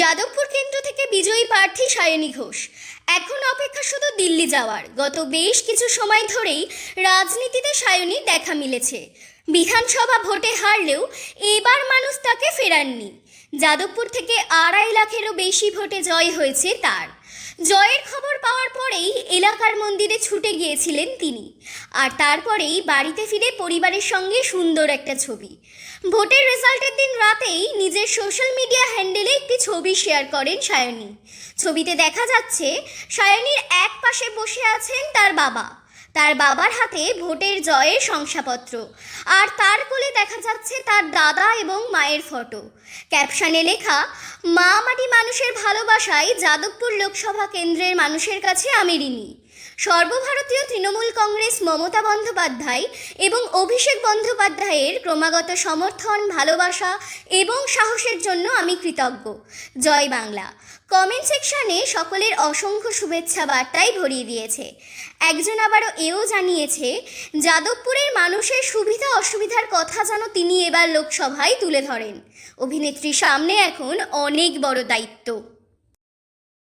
যাদবপুর কেন্দ্র থেকে বিজয়ী প্রার্থী সায়নী ঘোষ। এখন অপেক্ষা শুধু দিল্লি যাওয়ার। গত বেশ কিছু সময় ধরেই রাজনীতিতে সায়নী দেখা মিলেছে। বিধানসভা ভোটে হারলেও এবার মানুষ তাকে ফেরাননি। যাদবপুর থেকে আড়াই লাখেরও বেশি ভোটে জয় হয়েছে তার। জয়ের খবর পাওয়ার পরেই এলাকার মন্দিরে ছুটে গিয়েছিলেন তিনি। আর তারপরেই বাড়িতে ফিরে পরিবারের সঙ্গে সুন্দর একটা ছবি। ভোটের রেজাল্টের দিন রাতেই নিজের সোশ্যাল মিডিয়া হ্যান্ডেলে একটি ছবি শেয়ার করেন সায়নী। ছবিতে দেখা যাচ্ছে, সায়নীর এক পাশে বসে আছেন তার বাবা। তার বাবার হাতে ভোটের জয়ের শংসাপত্র। আর তার কোলে দেখা যাচ্ছে তার দাদা এবং মায়ের ফটো। ক্যাপশনে লেখা, মা মাটি মানুষের ভালোবাসায় যাদবপুর লোকসভা কেন্দ্রের মানুষের কাছে আমি ঋণী। সর্বভারতীয় তৃণমূল কংগ্রেস মমতা বন্দ্যোপাধ্যায় এবং অভিষেক বন্দ্যোপাধ্যায়ের ক্রমাগত সমর্থন, ভালোবাসা এবং সাহসের জন্য আমি কৃতজ্ঞ। জয় বাংলা। কমেন্ট সেকশনে সকলের অসংখ্য শুভেচ্ছা বার্তাই ভরিয়ে দিয়েছে। একজন আবারও এও জানিয়েছে, যাদবপুরের মানুষের সুবিধা অসুবিধার কথা যেন তিনি এবার লোকসভায় তুলে ধরেন। অভিনেত্রীর সামনে এখন অনেক বড় দায়িত্ব।